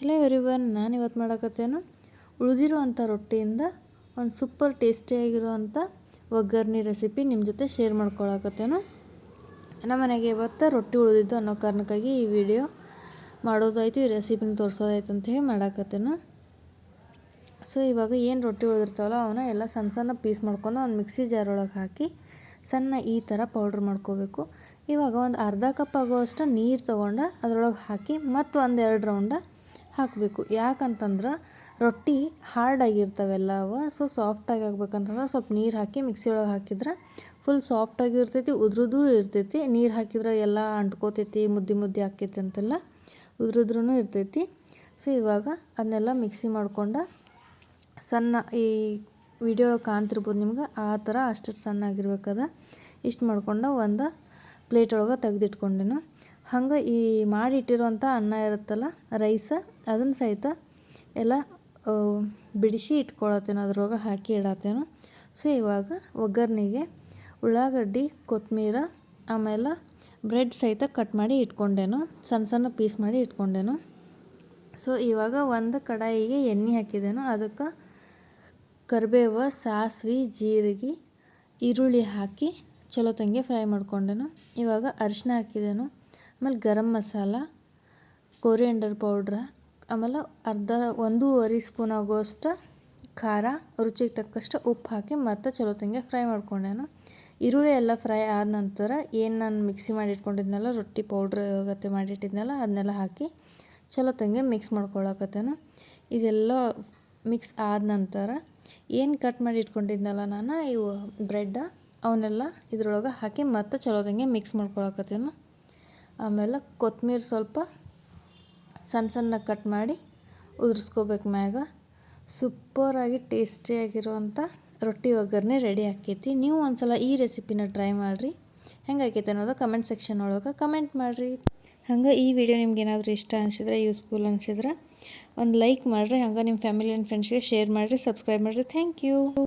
Hello everyone, ನಾನು ಇವತ್ತು ಮಾಡಕತ್ತೇನು ಉಳಿದಿರುವಂಥ ರೊಟ್ಟಿಯಿಂದ ಒಂದು ಸೂಪರ್ ಟೇಸ್ಟಿಯಾಗಿರುವಂಥ ಒಗ್ಗರ್ಣೆ ರೆಸಿಪಿ ನಿಮ್ಮ ಜೊತೆ ಶೇರ್ ಮಾಡ್ಕೊಳಕತ್ತೇನು. ನಮ್ಮ ಮನೆಗೆ ಇವತ್ತು ರೊಟ್ಟಿ ಉಳಿದಿದ್ದು ಅನ್ನೋ ಕಾರಣಕ್ಕಾಗಿ ಈ ವಿಡಿಯೋ ಮಾಡೋದಾಯ್ತು, ಈ ರೆಸಿಪಿನ ತೋರಿಸೋದಾಯ್ತು ಅಂತ ಹೇಳಿ ಮಾಡಾಕತ್ತೇನು. ಸೊ ಇವಾಗ ಏನು ರೊಟ್ಟಿ ಉಳಿದಿರ್ತಾವಲ್ಲ, ಅವನ್ನ ಎಲ್ಲ ಸಣ್ಣ ಸಣ್ಣ ಪೀಸ್ ಮಾಡ್ಕೊಂಡು ಒಂದು ಮಿಕ್ಸಿ ಜಾರ್ ಒಳಗೆ ಹಾಕಿ ಸಣ್ಣ ಈ ಥರ ಪೌಡ್ರ್ ಮಾಡ್ಕೋಬೇಕು. ಇವಾಗ ಒಂದು ಅರ್ಧ ಕಪ್ ಆಗುವಷ್ಟು ನೀರು ತೊಗೊಂಡು ಅದರೊಳಗೆ ಹಾಕಿ ಮತ್ತು ಒಂದೆರಡು ರೌಂಡ ಹಾಕಬೇಕು. ಯಾಕಂತಂದ್ರೆ ರೊಟ್ಟಿ ಹಾರ್ಡ್ ಆಗಿರ್ತಾವೆಲ್ಲ ಅವ ಸೊ ಸಾಫ್ಟಾಗಿ ಆಗ್ಬೇಕಂತಂದ್ರೆ ಸ್ವಲ್ಪ ನೀರು ಹಾಕಿ ಮಿಕ್ಸಿ ಒಳಗೆ ಹಾಕಿದ್ರೆ ಫುಲ್ ಸಾಫ್ಟಾಗಿ ಇರ್ತೈತಿ ಉದ್ರುದ್ರೂ ಇರ್ತೈತಿ. ನೀರು ಹಾಕಿದ್ರೆ ಎಲ್ಲ ಅಂಟ್ಕೋತೈತಿ, ಮುದ್ದೆ ಮುದ್ದೆ ಆಕೈತಿ ಅಂತೆಲ್ಲ ಉದ್ರುದ್ರೂ ಇರ್ತೈತಿ. ಸೊ ಇವಾಗ ಅದನ್ನೆಲ್ಲ ಮಿಕ್ಸಿ ಮಾಡ್ಕೊಂಡು ಸಣ್ಣ ಈ ವಿಡಿಯೋ ಕಾಣ್ತಿರ್ಬೋದು ನಿಮ್ಗೆ, ಆ ಥರ ಅಷ್ಟು ಸಣ್ಣ ಆಗಿರ್ಬೇಕದ ಇಷ್ಟು ಮಾಡ್ಕೊಂಡು ಒಂದು ಪ್ಲೇಟ್ ಒಳಗೆ ತೆಗೆದಿಟ್ಕೊಂಡೆನು. ಹಂಗೆ ಈ ಮಾಡಿ ಇಟ್ಟಿರುವಂಥ ಅನ್ನ ಇರುತ್ತಲ್ಲ, ರೈಸ, ಅದನ್ನು ಸಹಿತ ಎಲ್ಲ ಬಿಡಿಸಿ ಇಟ್ಕೊಳತ್ತೇನೆ ಅದ್ರೊಳಗೆ ಹಾಕಿ ಇಡತ್ತೇನು. ಸೊ, ಇವಾಗ ಒಗ್ಗರಣೆಗೆ ಉಳ್ಳಾಗಡ್ಡಿ ಕೊತ್ತಂಬೀರ ಆಮೇಲೆ ಬ್ರೆಡ್ ಸಹಿತ ಕಟ್ ಮಾಡಿ ಇಟ್ಕೊಂಡೇನು, ಸಣ್ಣ ಸಣ್ಣ ಪೀಸ್ ಮಾಡಿ ಇಟ್ಕೊಂಡೇನು. ಸೊ, ಇವಾಗ ಒಂದು ಕಡಾಯಿಗೆ ಎಣ್ಣೆ ಹಾಕಿದೆನು, ಅದಕ್ಕೆ ಕರಿಬೇವು, ಸಾಸಿವೆ, ಜೀರಿಗೆ, ಈರುಳ್ಳಿ ಹಾಕಿ ಚಲೋ ತಂಗೆ ಫ್ರೈ ಮಾಡ್ಕೊಂಡೆನು. ಇವಾಗ ಅರಿಶಿನ ಹಾಕಿದೆನು. ಆಮೇಲೆ ಗರಂ ಮಸಾಲ ಕೊರಿಯಂಡರ್ ಪೌಡ್ರ ಆಮೇಲೆ ಅರ್ಧ ಒಂದೂವರೆ ಸ್ಪೂನ್ ಆಗುವಷ್ಟು ಖಾರ, ರುಚಿಗೆ ತಕ್ಕಷ್ಟು ಉಪ್ಪು ಹಾಕಿ ಮತ್ತೆ ಚಲೋ ತಂಗೆ ಫ್ರೈ ಮಾಡ್ಕೊಂಡೆನು ಈರುಳ್ಳಿ ಎಲ್ಲ ಫ್ರೈ ಆದ ನಂತರ ಏನು ನಾನು ಮಿಕ್ಸಿ ಮಾಡಿ ಇಟ್ಕೊಂಡಿದ್ನಲ್ಲ ರೊಟ್ಟಿ ಪೌಡ್ರ್ ಗತೆ ಮಾಡಿಟ್ಟಿದ್ನಲ್ಲ ಅದನ್ನೆಲ್ಲ ಹಾಕಿ ಚಲೋ ತಂಗೆ ಮಿಕ್ಸ್ ಮಾಡ್ಕೊಳಕತ್ತೇನು. ಇದೆಲ್ಲ ಮಿಕ್ಸ್ ಆದ ನಂತರ ಏನು ಕಟ್ ಮಾಡಿ ಇಟ್ಕೊಂಡಿದ್ನಲ್ಲ ನಾನು, ಇವು ಬ್ರೆಡ್ ಅವನ್ನೆಲ್ಲ ಇದ್ರೊಳಗೆ ಹಾಕಿ ಮತ್ತೆ ಚಲೋ ತಂಗೆ ಮಿಕ್ಸ್ ಮಾಡ್ಕೊಳಕತ್ತೇನು. ಆಮೇಲೆ ಕೊತ್ತಂಬರಿ ಸ್ವಲ್ಪ ಸಣ್ಣ ಸಣ್ಣ ಕಟ್ ಮಾಡಿ ಉದುರಿಸ್ಕೋಬೇಕು ಮ್ಯಾಗ. ಸೂಪರಾಗಿ ಟೇಸ್ಟಿಯಾಗಿರುವಂಥ ರೊಟ್ಟಿ ಒಗ್ಗರಣೆ ರೆಡಿ ಆಕೈತಿ. ನೀವು ಒಂದ್ಸಲ ಈ ರೆಸಿಪಿನ ಟ್ರೈ ಮಾಡಿರಿ. ಹೆಂಗೆ ಆಕೈತೆ ಅನ್ನೋದು ಕಮೆಂಟ್ ಸೆಕ್ಷನ್ ಒಳಗೆ ಕಮೆಂಟ್ ಮಾಡಿರಿ. ಹಂಗೆ ಈ ವಿಡಿಯೋ ನಿಮ್ಗೆ ಏನಾದರೂ ಇಷ್ಟ ಅನಿಸಿದ್ರೆ ಯೂಸ್ಫುಲ್ ಅನಿಸಿದ್ರೆ ಒಂದು ಲೈಕ್ ಮಾಡಿರಿ. ಹಂಗೆ ನಿಮ್ಮ ಫ್ಯಾಮಿಲಿ ಆ್ಯಂಡ್ ಫ್ರೆಂಡ್ಸ್ಗೆ ಶೇರ್ ಮಾಡಿರಿ ಸಬ್ಸ್ಕ್ರೈಬ್ ಮಾಡಿರಿ. Thank you